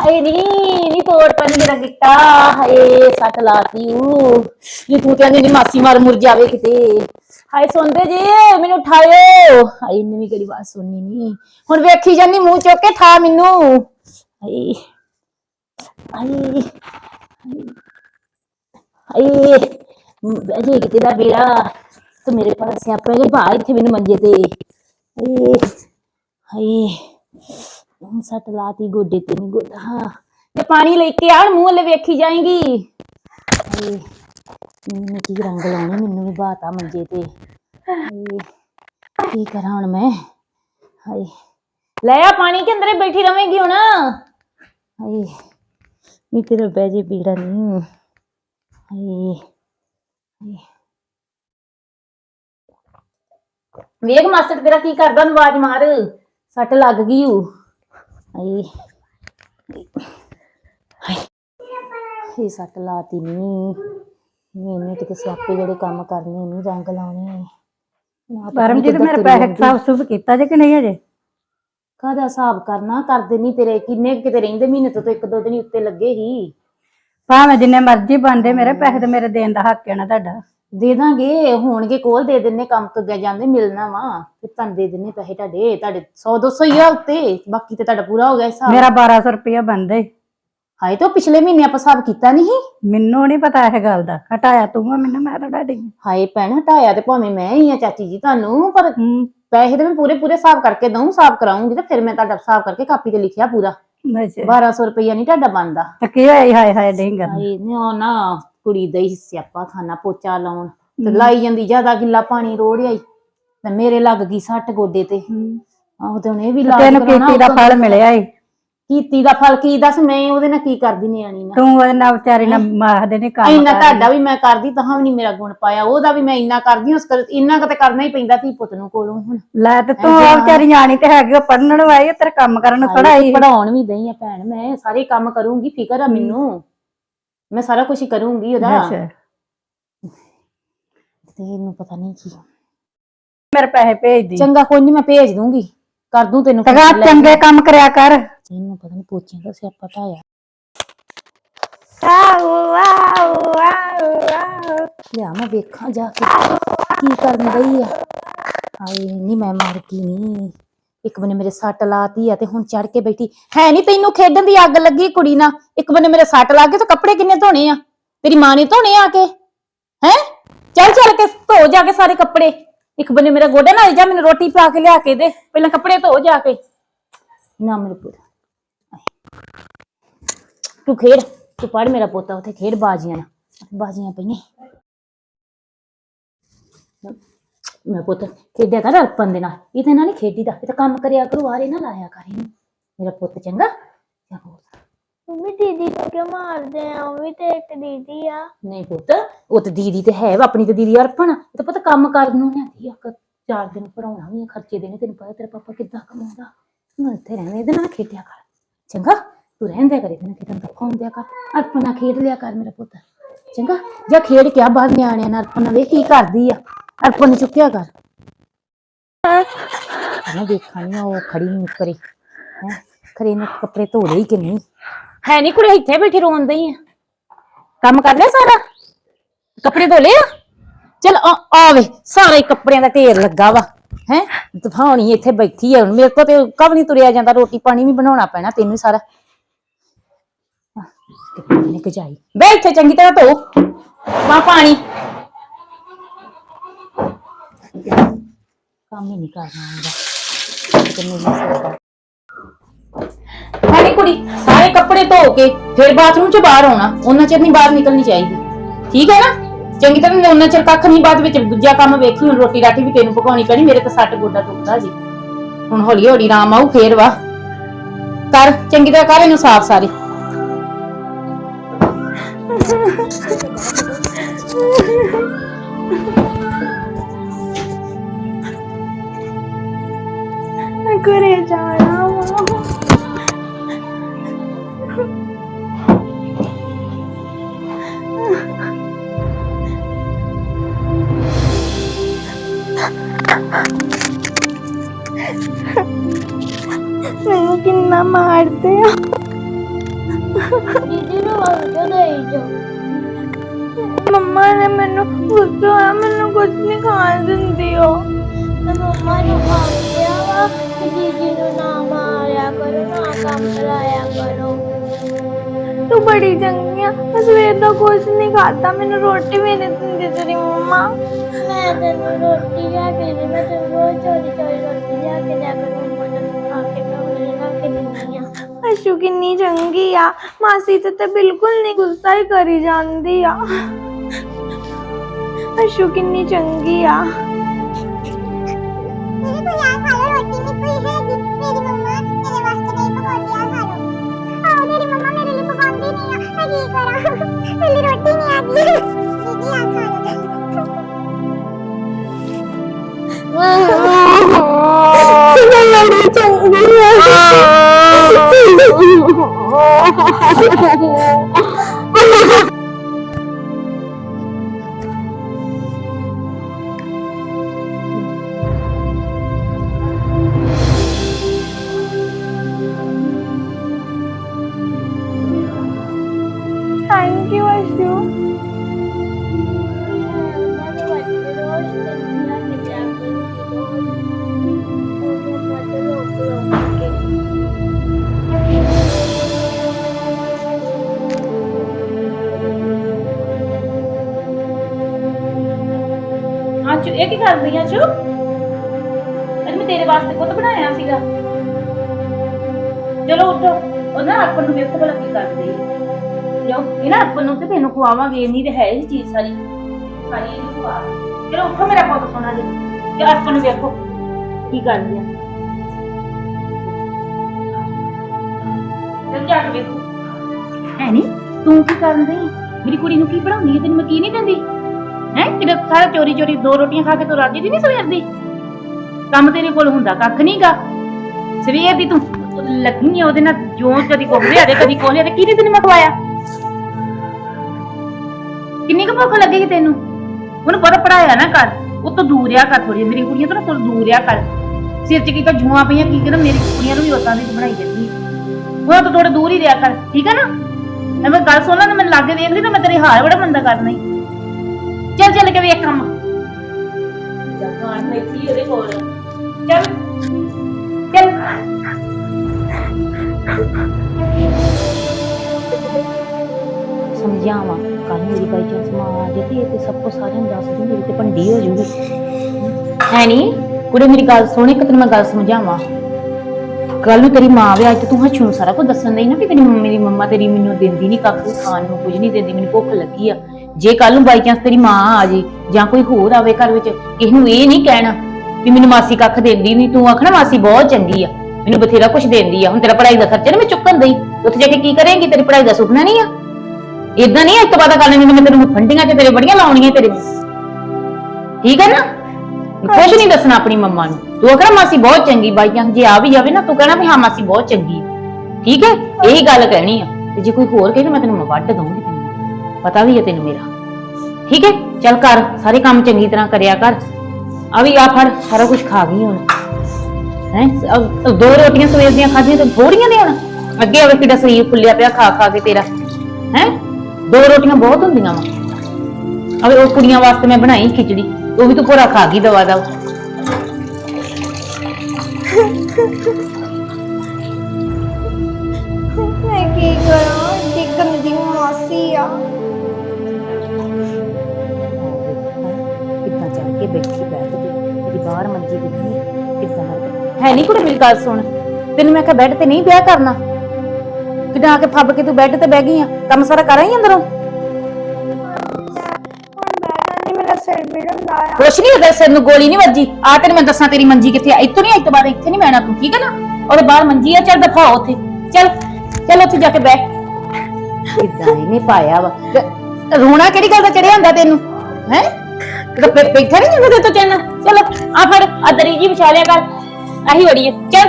ਹਾਏ ਨੀ ਨੀ ਤੋੜ ਪਨ ਮੇਰਾ ਗਿੱਟਾ ਹਾਏ ਸੱਟ ਲਾਤੀ ਊ ਨੀ ਤੂੰ ਤੇ ਨਹੀਂ ਮਾਸੀ ਮਾਰ ਮੁਰ ਜਾਵੇ ਕਿਤੇ ਹਾਏ ਸੁਣਦੇ ਜੀ ਮੈਨੂੰ ਉਠਾਇਓ ਹਾਏ ਇਹਨੇ ਵੀ ਕਿਹੜੀ ਬਾਤ ਸੁਣਨੀ ਨਹੀਂ ਹੁਣ ਵੇਖੀ ਜਾਨੀ ਮੂੰਹ ਚੁੱਕ ਕੇ ਠਾ ਮੈਨੂੰ ਹਾਏ ਹਾਏ ਹਾਏ ਅਜੇ ਕਿਤੇ ਦਾ ਬੇੜਾ ਤੂੰ ਮੇਰੇ ਪਾਸ ਸਿਆਪਾ ਜੇ ਭਾ ਇੱਥੇ ਮੈਨੂੰ ਮੰਜੇ ਤੇ ਹਾਏ ਹਾਏ ਹੁਣ ਸੱਟ ਲਾਤੀ, ਗੋਡੇ ਤੇ ਨਹੀਂ ਗੋਡਾ। ਹਾਂ ਤੇ ਪਾਣੀ ਲੈ ਕੇ ਆਣ ਮੂੰਹ ਲੈ ਵੇਖੀ ਜਾਏਗੀ। ਮੈਨੂੰ ਕੀ ਰੰਗ ਲਾਉਣੇ, ਮੈਨੂੰ ਵੀ ਬਾਤਾ ਮੰਜੇ ਤੇ। ਹਾਏ, ਕੀ ਕਰਾਂ ਹੁਣ ਮੈਂ? ਹਾਏ, ਲੈ ਆ ਪਾਣੀ ਕੇ ਅੰਦਰੇ ਬੈਠੀ ਰਵੇਂਗੀ ਹੁਣ? ਹਾਏ ਨੀ ਤੇਰਾ ਬਹਿ ਜੇ, ਪੀੜਾ ਨਹੀਂ ਹਾਏ ਵੇਖ ਮਾਸਟਰ ਤੇਰਾ ਕੀ ਕਰਦਾ ਨੂੰ ਆਵਾਜ਼ ਮਾਰ। ਸੱਟ ਲੱਗ ਗਈ ਊ। ਇਹ ਸੱਟ ਲਾਤੀ ਨਹੀਂ ਇਹਨੇ ਕਿਤੇ ਸਿਆਪੇ ਜਿਹੜੇ ਕੰਮ ਕਰਨੇ ਨਹੀਂ ਰੰਗ ਲਾਉਣੇ ਪਰਮਜੀਤ ਮੇਰੇ ਪੈਸੇ। ਹਿਸਾਬ ਸੁਭ ਕੀਤਾ ਜੇ ਕਿ ਨਹੀਂ ਅਜੇ? ਕਾਹਦਾ ਹਿਸਾਬ ਕਰਨਾ? ਕਰਦੇ ਨਹੀਂ ਤੇਰੇ ਕਿੰਨੇ ਕਿਤੇ ਰਹਿੰਦੇ? ਮਹੀਨੇ ਤੋਂ ਤਾਂ ਇੱਕ ਦੋ ਦਿਨ ਉੱਤੇ ਲੱਗੇ ਹੀ ਭਾਵੇਂ ਜਿੰਨੇ ਮਰਜ਼ੀ ਬਣਦੇ ਮੇਰੇ ਪੈਸੇ ਤੇ ਮੇਰੇ ਦੇਣ ਦਾ ਹੱਕ ਹੈ ਨਾ ਤੁਹਾਡਾ। ਦੇ ਦਾਂਗੇ ਹੋਣਗੇ ਕੋਲ ਦੇ ਦਿੰਨੇ ਕੰਮ ਤੋਂ ਗਏ ਜਾਂਦੇ ਮਿਲਣਾ ਵਾ। ਤੇ ਤੁਹਾਨੂੰ ਦੇ ਦਿੰਨੇ ਪੈਸੇ ਤੁਹਾਡੇ ਤੁਹਾਡੇ 100 200 ਹੀ ਆ ਉੱਤੇ। ਬਾਕੀ ਤੇ ਤੁਹਾਡਾ ਪੂਰਾ ਹੋ ਗਿਆ ਹਿਸਾਬ। ਮੇਰਾ 1200 ਰੁਪਇਆ ਬਣਦਾ ਈ। ਹਾਏ ਤੇ ਉਹ ਪਿਛਲੇ ਮਹੀਨੇ ਆਪਾਂ ਹਿਸਾਬ ਕੀਤਾ ਨਹੀਂ ਮੈਨੂੰ ਨਹੀਂ ਪਤਾ ਇਹ ਗੱਲ ਦਾ। ਹਟਾਇਆ ਤੂੰ ਆ ਮੈਨੂੰ ਮੈਂ ਤਾਂ ਡਾਡੀ ਹਾਏ ਭੈਣ ਹਟਾਇਆ ਤੇ ਭਾਵੇਂ ਮੈਂ ਹੀ ਆ ਚਾਚੀ ਜੀ ਤੁਹਾਨੂੰ ਪਰ ਹੂੰ। ਪੈਸੇ ਤੇ ਮੈਂ ਪੂਰੇ ਪੂਰੇ ਹਿਸਾਬ ਕਰਕੇ ਦਊਂ ਹਿਸਾਬ ਕਰਾਉਂਗੀ ਤੇ ਫਿਰ ਮੈਂ ਤੁਹਾਡਾ ਹਿਸਾਬ ਕਰਕੇ ਕਾਪੀ ਤੇ ਲਿਖਿਆ ਪੂਰਾ। ਅੱਛਾ। 1200 ਰੁਪਈਆ ਨਹੀਂ ਤੁਹਾਡਾ ਬਣਦਾ। ਤਾਂ ਕੀ ਹੋਇਆ ਈ? ਹਾਏ ਹਾਏ ਡਿੰਗ ਹਾਏ ਨੇ ਉਹ ਨਾ ਕੁੜੀ ਦਾ ਹੀ ਸਿਆਪਾ ਖਾਨਾ ਪੋਚਾ ਲਾਉਣ। ਤੇ ਲਾਈ ਜਾਂਦੀ ਜ਼ਿਆਦਾ ਗਿੱਲਾ ਪਾਣੀ ਰੋੜ ਆਈ। ਤੇ ਮੇਰੇ ਲੱਗ ਗਈ ਸੱਟ ਗੋਡੇ ਤੇ। ਆਹੋ ਤੇ ਹੁਣ ਇਹ ਵੀ ਇਲਾਜ ਤੈਨੂੰ ਕੀਤੀ ਦਾ ਫਲ ਮਿਲਿਆ ਈ? ਕੀਤੀ ਦਾ ਫਲ ਕੀ ਦੱਸ ਮੈਂ ਉਹਦੇ ਨਾਲ ਕੀ ਕਰਦੀ ਨਿਆਣੀ ਨਾਲ? ਤੂੰ ਉਹਦੇ ਨਾਲ ਵਿਚਾਰੀ ਨਾਲ ਮਾਰਦੇ ਨੇ ਕੰਮ ਇੰਨਾ। ਤੁਹਾਡਾ ਵੀ ਮੈਂ ਕਰਦੀ ਤਾਂ ਵੀ ਨਹੀਂ ਮੇਰਾ ਗੁਣ ਪਾਇਆ। ਉਹਦਾ ਵੀ ਮੈਂ ਇੰਨਾ ਕਰਦੀ ਉਸ ਕਰ ਇੰਨਾ ਕੁ ਤੇ ਕਰਨਾ ਹੀ ਪੈਂਦਾ ਧੀ ਪੁੱਤ ਨੂੰ ਕੋਲੋਂ ਹੁਣ। ਲੈ ਤੇ ਤੂੰ ਆ ਵਿਚਾਰੀ ਨਿਆਣੀ ਤੇ ਹੈਗੀ ਉਹ ਪੜਨ ਨੂੰ ਆਈ ਆ, ਤੇਰੇ ਕੰਮ ਕਰਨ ਨੂੰ ਥੋੜਾ ਆਈ ਪੜਾਉਣ ਵੀ ਦਈ ਆ ਭੈਣ ਮੈਂ ਸਾਰੇ ਕੰਮ ਕਰੂੰਗੀ ਫਿਕਰ ਆ ਮੈਨੂੰ। ਮੈਂ ਸਾਰਾ ਕੁਝ ਹੀ ਕਰੂੰਗੀ ਉਹਦਾ। ਅੱਛਾ ਤੇ ਇਹਨੂੰ ਪਤਾ ਨਹੀਂ ਕੀ। ਮੇਰੇ ਪੈਸੇ ਭੇਜ ਦੀ। ਚੰਗਾ ਕੋਈ ਨਹੀਂ ਮੈਂ ਭੇਜ ਦੂੰਗੀ। ਕਰ ਦੂੰ ਤੈਨੂੰ ਤਗਾ phone ਲੈ ਕੇ। ਚੰਗੇ ਕੰਮ ਕਰਿਆ ਕਰ। ਇਹਨੂੰ ਪਤਾ ਨਹੀਂ ਪੋਚਿਆਂ ਦਾ ਸਿਆਪਾ ਢਾਇਆ ਲਿਆ ਮੈਂ ਵੇਖਾਂ ਜਾ ਕੇ ਕੀ ਕਰਨ ਗਈ ਆ। ਹਾਏ ਨਹੀਂ ਮੈਂ ਮਰ ਗਈ ਨਹੀਂ ਇੱਕ ਬੰਨੇ ਮੇਰੇ ਸੱਟ ਲਾਤੀ ਆ ਤੇ ਹੁਣ ਚੜ ਕੇ ਬੈਠੀ। ਹੈ ਨਹੀਂ ਤੈਨੂੰ ਖੇਡਣ ਦੀ ਅੱਗ ਲੱਗੀ ਕੁੜੀ ਨਾਲ? ਇੱਕ ਬੰਨੇ ਮੇਰੇ ਸੱਟ ਲਾ ਕੇ ਤੇ ਕੱਪੜੇ ਕਿੰਨੇ ਧੋਣੇ ਆ? ਤੇਰੀ ਮਾਂ ਨੇ ਧੋਣੇ ਆ ਕੇ? ਹੈ? ਚੱਲ ਚੱਲ ਕੇ ਧੋ ਜਾ ਕੇ ਸਾਰੇ ਕੱਪੜੇ। ਇੱਕ ਬੰਨੇ ਮੇਰਾ ਗੋਡੇ ਨਾਲ ਜਾ, ਮੈਨੂੰ ਰੋਟੀ ਪਾ ਕੇ ਲਿਆ ਕੇ ਦੇ। ਪਹਿਲਾਂ ਕੱਪੜੇ ਧੋ ਜਾ ਕੇ। ਨਾ ਮੇਰੇ ਪੁੱਤ। ਤੂੰ ਖੇਡ, ਤੂੰ ਪੜ ਮੇਰਾ ਪੋਤਾ, ਉੱਥੇ ਖੇਡ ਬਾਜੀਆਂ ਨਾ। ਬਾਜੀਆਂ ਪਈਆਂ। ਮੈਂ ਪੁੱਤ ਖੇਡਿਆ ਕਰ ਅਰਪਨ ਦੇ ਨਾਲ ਇਹਦੇ ਨਾਲ ਨਹੀਂ ਖੇਡੀਦਾ ਇਹ ਤਾਂ ਕੰਮ ਕਰਿਆ ਕਰੂ ਆਰੇ ਨਾ ਲਾਇਆ ਕਰ ਇਹਨੂੰ। ਮੇਰਾ ਪੁੱਤ ਚੰਗਾ? ਜਾ। ਮੰਮੀ ਦੀਦੀ ਨੂੰ ਕਿਉਂ ਮਾਰਦੇ ਆ? ਉਹ ਵੀ ਤੇ ਇੱਕ ਦੀਦੀ ਆ। ਨਹੀਂ ਪੁੱਤ ਉਹ ਤੇ ਦੀਦੀ ਤੇ ਹੈ ਵਾ ਆਪਣੀ ਤੇ ਦੀਦੀ ਅਰਪਣ। ਆ। ਇਹ ਤਾਂ ਪੁੱਤ ਕੰਮ ਕਰਨ ਨੂੰ ਲਿਆਂਦੀ ਆ ਕ- ਚਾਰ ਦਿਨ ਪੜਾਉਣਾ ਵੀ ਆ, ਖਰਚੇ ਦੇਣੇ ਤੈਨੂੰ ਪਤਾ ਤੇਰਾ ਪਾਪਾ ਕਿੱਦਾਂ ਕਮਾਉਂਦਾ। ਮੈਂ ਇੱਥੇ ਰਹਿਣਾ ਇਹਦੇ ਨਾਲ ਖੇਡਿਆ ਕਰ। ਚੰਗਾ? ਤੂੰ ਰਹਿੰਦਿਆ ਕਰ ਇਹਦੇ ਨਾਲ ਖੇਡਣ ਦਾ ਦਿਆ ਕਰ। ਅਰਪਣ ਨਾਲ ਖੇਡ ਲਿਆ ਕਰ ਮੇਰਾ ਪੁੱਤ। ਚੰਗਾ, ਜਾਂ ਖੇਡ ਕੇ ਆ ਬਾਹਰ ਨਿਆਣਿਆਂ ਨਾਲ ਅਰਪਣ ਨਾਲ ਕੀ ਕਰਦੀ ਆ? ਅਰਪਣ ਨੂੰ ਚੁੱਕਿਆ ਕਰ। ਨਾ ਦੇਖਾਂ ਉਹ ਖੜੀ ਨਹੀਂ ਕਰੀ ਹੈ, ਖਰੇ ਨੇ ਕੱਪੜੇ ਧੋ ਲਏ ਕਿ ਨਹੀਂ? ਹੈ ਨਹੀਂ ਕੁੜੇ ਇੱਥੇ ਬੈਠੀ ਰੋਣ ਦਈ ਆ। ਕੰਮ ਕਰ ਲਿਆ ਸਾਰਾ? ਕੱਪੜੇ ਧੋ ਲਏ ਆ ਚਲ ਆਵੇ ਸਾਰੇ ਕੱਪੜਿਆਂ ਦਾ ਢੇਰ ਲੱਗਾ ਵਾ। ਹੈ ਦਫਾਉਣੀ ਇੱਥੇ ਬੈਠੀ ਆ ਹੁਣ। ਮੇਰੇ ਕੋਲ ਤੇ ਕਬ ਨਹੀਂ ਤੁਰਿਆ ਜਾਂਦਾ, ਰੋਟੀ ਪਾਣੀ ਵੀ ਬਣਾਉਣਾ ਪੈਣਾ ਤੈਨੂੰ ਸਾਰਾ। ਕਿੰਨੇ ਕਜਾਈ ਬੈ ਇੱਥੇ ਚੰਗੀ ਤਰ੍ਹਾਂ ਧੋ। ਮਾ ਪਾਣੀ। ਕੰਮ ਹੀ ਨਹੀਂ ਕਰਨਾ ਆਉਂਦਾ ਕਿੰਨੇ ਮਸਲਾ ਹੈ ਨੀ ਕੁੜੀ, ਸਾਰੇ ਕੱਪੜੇ ਧੋ ਕੇ ਫਿਰ ਬਾਥਰੂਮ ਚ ਬਾਹਰ ਆਉਣਾ। ਉਹਨਾਂ ਚਿਰ ਨਹੀਂ ਬਾਹਰ ਨਿਕਲਣੀ ਚਾਹੀਦੀ। ਠੀਕ ਹੈ ਨਾ? ਚੰਗੀ ਤਰ੍ਹਾਂ ਉਹਨਾਂ ਚਿਰ ਕੱਖ ਨਹੀਂ ਬਾਅਦ ਵਿੱਚ ਦੂਜਾ ਕੰਮ ਵੇਖੀ, ਹੁਣ ਰੋਟੀ ਰਾਟੀ ਵੀ ਤੈਨੂੰ ਪਕਾਉਣੀ ਪੈਣੀ, ਮੇਰੇ ਤਾਂ ਸੱਟ ਗੋਡਾ ਦੁਖਦਾ ਜੀ। ਹੁਣ ਹੌਲੀ ਹੌਲੀ ਆਰਾਮ ਆਊ, ਫੇਰ ਵਾ। ਕਰ, ਚੰਗੀ ਤਰ੍ਹਾਂ ਕਰ, ਇਹਨੂੰ ਸਾਫ਼ ਸਾਰੇ। ਮੈਂ ਘਰੇ ਜਾਣਾ ਵਾ ਮੈਨੂੰ ਕਿੰਨਾ ਮਾਰਦੇ ਆ ਮੰਮਾ ਨੇ ਮੈਨੂੰ ਗੁੱਸਾ ਆ ਮੈਨੂੰ ਕੁਝ ਨਹੀਂ ਖਾਣ ਦਿੰਦੀ ਉਹ ਤੇ ਮੰਮਾ ਨੂੰ ਆਉਂਦਿਆ ਵਾ ਕਿ ਦੀਦੀ ਨੂੰ ਨਾ ਮਾਰਿਆ ਕਰੋ ਨਾ ਕੰਮ ਕਰਾਇਆ ਕਰੋ ਤੂੰ ਬੜੀ ਚੰਗੀ ਆ ਮੈਂ ਸਵੇਰ ਦਾ ਕੁਝ ਨਹੀਂ ਖਾਦਾ ਮੈਨੂੰ ਰੋਟੀ ਵੀ ਨਹੀਂ ਦਿੰਦੀ ਤੇਰੀ ਮੰਮਾ ਮੈਂ ਤੈਨੂੰ ਰੋਟੀ ਲਿਆ ਕੇ ਦੇ ਮੈਂ ਤੈਨੂੰ ਰੋਜ਼ ਚੋਰੀ ਚੋਰੀ ਰੋਟੀ ਲਿਆ ਕੇ ਦਿਆ ਕਰੂੰ ਆ ਅਸ਼ੂ ਕਿੰਨੀ ਚੰਗੀ ਆ ਮਾਸੀ ਤੇ ਤੇ ਬਿਲਕੁਲ ਨਹੀਂ ਗੁੱਸਾ ਹੀ ਕਰੀ ਜਾਂਦੀ ਆ ਅਸ਼ੂ ਕਿੰਨੀ ਚੰਗੀ ਆ ਮੇਰੇ ਕੋਲ ਆ ਖਾ ਲੋ ਰੋਟੀ ਨਹੀਂ ਕੋਈ ਹੈਗੀ ਮੇਰੀ 哈哈哈哈 ਇਹ ਕੀ ਕਰਦੀ ਆ ਚੁ ਅੱਜ ਮੈਂ ਤੇਰੇ ਵਾਸਤੇ ਕੁੱਤ ਬਣਾਇਆ ਸੀਗਾ। ਚਲੋ ਉੱਠੋ, ਉਹ ਆਪਾਂ ਨੂੰ ਵੇਖੋ ਭਲਾ ਕੀ ਕਰਦੇ। ਲਓ ਇਹ ਆਪਾਂ ਨੂੰ ਤੇ ਤੈਨੂੰ ਖਵਾਵਾਂਗੇ ਨਹੀਂ ਤੇ ਹੈ ਇਹ ਚੀਜ਼ ਸਾਰੀ। ਸਾਰੀ ਇਹਨੂੰ ਖਵਾ ਚਲੋ ਉੱਠੋ ਮੇਰਾ ਪੁੱਤ ਸੋਨਾ ਜੀ, ਤੇ ਆਪਾਂ ਨੂੰ ਵੇਖੋ ਕੀ ਕਰਦੀ ਆ। ਚੱਲ ਜਾ ਕੇ ਵੇਖੋ। ਹੈ ਨਹੀਂ ਤੂੰ ਕੀ ਕਰਨ ਡਈ? ਮੇਰੀ ਕੁੜੀ ਨੂੰ ਕੀ ਪੜਾਉਂਦੀ ਹੈ ਤੈਨੂੰ ਮੈਂ ਕੀ ਨਹੀਂ ਦਿੰਦੀ? ਹੈ? ਕਿਤੇ ਸਾਰਾ ਚੋਰੀ ਚੋਰੀ ਦੋ ਰੋਟੀਆਂ ਖਾ ਕੇ ਤੂੰ ਰਾਜੀ ਦੀ ਨਹੀਂ ਸਵੇਰ ਦੀ ਕੰਮ ਤੇਰੇ ਕੋਲ ਹੁੰਦਾ, ਕੱਖ ਨਹੀਂਗਾ ਸਵੇਰ ਦੀ ਤੂੰ ਲੱਗੀ ਆ ਉਹਦੇ ਨਾਲ ਜੋ ਕਦੀ ਕੋਹ ਲਿਆ ਕਦੀ ਕੋਹ ਲਿਆ ਕਿਹਨੇ ਤੈਨੂੰ ਮੈਂ ਖਵਾਇਆ? ਕਿੰਨੀ ਕੁ ਭੁੱਖ ਲੱਗੇਗੀ ਤੈਨੂੰ? ਉਹਨੂੰ ਪਤਾ ਪੜਾਇਆ ਨਾ ਕਰ, ਉਹ ਤੋਂ ਦੂਰ ਰਿਆ ਕਰ ਥੋੜੀ ਮੇਰੀ ਕੁੜੀਆਂ ਤੋਂ ਨਾ ਥੋੜਾ ਦੂਰ ਰਿਆ ਕਰ। ਸਿਰ 'ਚ ਕੀ ਤਾਂ ਜੂਆਂ ਪਈਆਂ, ਕੀ ਕਹਿੰਦਾ ਮੇਰੀ ਕੁੜੀਆਂ ਨੂੰ ਵੀ ਉਦਾਂ ਦੀ ਬਣਾਈ ਜਾਂਦੀ ਉਹ ਤੋਂ ਥੋੜਾ ਦੂਰ ਹੀ ਰਿਹਾ ਕਰ, ਠੀਕ ਹੈ ਨਾ? ਮੈਂ ਗੱਲ ਸੁਣ ਲੈ, ਨਾ ਮੈਨੂੰ ਲਾਗੇ ਵੇਖ ਲਈ ਤਾਂ ਮੈਂ ਤੇਰੇ ਹਾਲ ਬੜਾ ਮੰਦਾ ਕਰਨਾ ਹੀ ਚੱਲ ਚੱਲ ਕੇ ਵੇਖ ਕੰਮ। ਜਗਾਨ ਮੈਂ ਕੀ ਉਹਦੇ ਕੋਲ। ਚੱਲ। ਚੱਲ। ਸਮਝਾਵਾਂ ਕੱਲ ਮੇਰੀ ਬਾਈ ਚਾਂਸ ਮਾਂ ਆ ਜੇ ਤੇ ਇਹ ਤੇ ਸਭ ਕੁਝ ਸਾਰਿਆਂ ਨੂੰ ਦੱਸ ਦੂੰ ਮੇਰੀ ਤੇ ਭੰਡੀ ਹੋ ਜੂਗੀ। ਹੈ ਨਹੀਂ ਕੁੜੇ ਮੇਰੀ ਗੱਲ ਸੁਣ ਇੱਕ ਤੈਨੂੰ ਮੈਂ ਗੱਲ ਸਮਝਾਵਾਂ। ਕੱਲ ਨੂੰ ਤੇਰੀ ਮਾਂ ਆਵੇ ਅੱਜ ਤੇ ਤੂੰ ਹੱਛੂ ਨੂੰ ਸਾਰਾ ਕੁਝ ਦੱਸਣ ਨਹੀਂ ਨਾ ਵੀ ਤੇਰੀ ਮੰਮੀ ਦੀ ਮੰਮਾ ਤੇਰੀ ਮੈਨੂੰ ਦਿੰਦੀ ਨਹੀਂ ਕੱਖ ਵੀ ਖਾਣ ਨੂੰ ਕੁਝ ਨਹੀਂ ਦਿੰਦੀ ਮੈਨੂੰ ਭੁੱਖ ਲੱਗੀ ਆ। ਜੇ ਕੱਲ ਨੂੰ ਬਾਈ ਚਾਂਸ ਤੇਰੀ ਮਾਂ ਆ ਜੇ ਜਾਂ ਕੋਈ ਹੋਰ ਆਵੇ ਘਰ ਵਿੱਚ ਕਿਸੇ ਨੂੰ ਇਹ ਨਹੀਂ ਕਹਿਣਾ ਵੀ ਮੈਨੂੰ ਮਾਸੀ ਕੱਖ ਦਿੰਦੀ ਨਹੀਂ ਤੂੰ ਆਖਣਾ ਮਾਸੀ ਬਹੁਤ ਚੰਗੀ ਆ ਮੈਨੂੰ ਬਥੇਰਾ ਕੁਝ ਦਿੰਦੀ ਆ ਹੁਣ ਤੇਰਾ ਪੜਾਈ ਦਾ ਖਰਚਾ ਨਾ ਮੈਂ ਚੁੱਕਣ ਦਈ ਉੱਥੇ ਜਾ ਕੇ ਕੀ ਕਰੇਂਗੀ ਤੇਰੀ ਪੜਾਈ ਦਾ ਸੁਪਨਾ ਨਹੀਂ ਆ? ਇਦਾਂ ਨਹੀਂ ਅੱਜ ਤੋਂ ਬਾਅਦ ਕਰਨੀ ਮੈਂ ਤੈਨੂੰ ਫੰਡੀਆਂ ਚ ਤੇਰੇ ਬੜੀਆਂ ਲਾਉਣੀਆਂ ਤੇਰੇ ਠੀਕ ਹੈ ਨਾ? ਕੁਝ ਨਹੀਂ ਦੱਸਣਾ ਆਪਣੀ ਮੰਮਾ ਨੂੰ। ਤੂੰ ਆਖਣਾ ਮਾਸੀ ਬਹੁਤ ਚੰਗੀ ਬਾਈ ਜਾਂ ਜੇ ਆ ਵੀ ਜਾਵੇ ਨਾ ਤੂੰ ਕਹਿਣਾ ਵੀ ਹਾਂ ਮਾਸੀ ਬਹੁਤ ਚੰਗੀ ਠੀਕ ਹੈ? ਇਹੀ ਗੱਲ ਕਹਿਣੀ ਆ ਤੇ ਜੇ ਕੋਈ ਹੋਰ ਕਹੇ ਨਾ ਮੈਂ ਤੈਨੂੰ ਵੱਢ ਦਊਂਗੀ। ਪਤਾ ਵੀ ਹੈ ਤੈਨੂੰ ਮੇਰਾ ਠੀਕ ਹੈ ਚੱਲ ਕਰ ਸਾਰੇ ਕੰਮ ਚੰਗੀ ਤਰ੍ਹਾਂ ਕਰਿਆ ਕਰ ਆ ਵੀ ਆ ਫੜ ਸਾਰਾ ਕੁਝ ਖਾ ਗਈ ਹੁਣ ਹੈ ਦੋ ਰੋਟੀਆਂ ਸਵੇਰ ਦੀਆਂ ਖਾਧੀਆਂ ਤੇ ਥੋੜੀਆਂ ਨੇ ਹੁਣ ਅੱਗੇ ਆਵੇ ਕਿੱਡਾ ਸਰੀਰ ਫੁੱਲਿਆ ਪਿਆ ਖਾ ਖਾ ਕੇ ਤੇਰਾ ਹੈ ਦੋ ਰੋਟੀਆਂ ਬਹੁਤ ਹੁੰਦੀਆਂ ਵਾ ਅਵੇ ਉਹ ਕੁੜੀਆਂ ਵਾਸਤੇ ਮੈਂ ਬਣਾਈ ਖਿਚੜੀ ਉਹ ਵੀ ਤੂੰ ਪੂਰਾ ਖਾ ਗਈ ਦਵਾ ਦਾ ਮੈਂ ਕੀ ਕਰਾਂ ਕਿ ਗੰਦੀ ਮਾਸੀ ਆ ਬੈਠੀ ਬੈਠਦੀ ਮੇਰੀ ਬਾਹਰ ਮੰਜੀ ਕਿੰਨੀ ਕਿੱਦਾਂ ਹੈ ਨਹੀਂ ਕੁੜੇ ਮੇਰੀ ਗੱਲ ਸੁਣ। ਤੈਨੂੰ ਮੈਂ ਕਿਹਾ ਬੈੱਡ ਤੇ ਨਹੀਂ ਵਿਆਹ ਕਰਨਾ। ਕਿਦਾਂ ਕੇ ਫੱਬ ਕੇ ਤੂੰ ਬੈੱਡ ਤੇ ਬਹਿ ਗਈ ਆ। ਕੰਮ ਸਾਰਾ ਕਰ ਆਈ ਅੰਦਰੋਂ? ਹੁਣ ਬੈਠਾ ਨਹੀਂ ਮੇਰਾ ਸਿਰ ਪੀੜ ਹੁੰਦਾ ਆ ਕੁਛ ਨਹੀਂ ਹੁੰਦਾ ਸਿਰ ਨੂੰ ਗੋਲੀ ਨਹੀਂ ਵੱਜੀ। ਆ ਤੈਨੂੰ ਮੈਂ ਦੱਸਾਂ ਤੇਰੀ ਮੰਜੀ ਕਿੱਥੇ ਆ। ਇੱਥੋਂ ਨਹੀਂ ਅੱਜ ਤੋਂ ਬਾਅਦ ਇੱਥੇ ਨਹੀਂ ਬਹਿਣਾ ਤੂੰ, ਠੀਕ ਹੈ ਨਾ? ਉਹਦੇ ਬਾਹਰ ਮੰਜੀ ਆ, ਚੱਲ ਦਫਾ ਉੱਥੇ। ਚੱਲ ਚੱਲ ਉੱਥੇ ਜਾ ਕੇ ਬਹਿ। ਕਿੱਦਾਂ ਇਹਨੇ ਪਾਇਆ ਵਾ। ਤੇ ਰੋਣਾ ਕਿਹੜੀ ਗੱਲ ਦਾ ਚੜਿਆ ਹੁੰਦਾ ਤੈਨੂੰ? ਹੈ? ਤੇ ਬੈਠਾ ਨਹੀਂ ਜਾਂਦਾ ਤੇ ਤੋਂ ਚੰਨ ਚਲੋ ਆ ਫੜ ਆ ਦਰੀ ਜੀ ਵਿਛਾ ਲਿਆ ਕਰ ਆਹੀ ਵੜੀ ਹੈ ਚੱਲ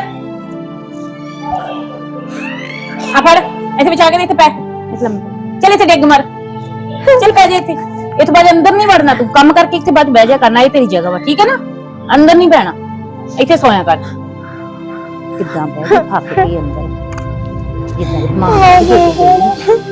ਆ ਫੜ ਇੱਥੇ ਵਿਛਾ ਕੇ ਦੇ ਇੱਥੇ ਪੈ ਇਸ ਲੰਮੇ ਚੱਲ ਇੱਥੇ ਡਿੱਗ ਮਰ ਚੱਲ ਪੈ ਜਾ ਇੱਥੇ ਇੱਥੇ ਬਾਅਦ ਅੰਦਰ ਨਹੀਂ ਵੜਨਾ ਤੂੰ ਕੰਮ ਕਰਕੇ ਇੱਥੇ ਬਾਅਦ ਬਹਿ ਜਾ ਕਰਨਾ ਇਹ ਤੇਰੀ ਜਗ੍ਹਾ ਵਾ ਠੀਕ ਹੈ ਨਾ ਅੰਦਰ ਨਹੀਂ ਬਹਿਣਾ ਇੱਥੇ ਸੋਇਆ ਕਰ ਕਿੱਦਾਂ ਬਹਿ ਜਾ ਫੱਕ ਕੇ ਅੰਦਰ ਜਿੱਦਾਂ ਦੀ ਮਾਂ ਦੀ ਗੋਦੀ ਪਈ ਆ।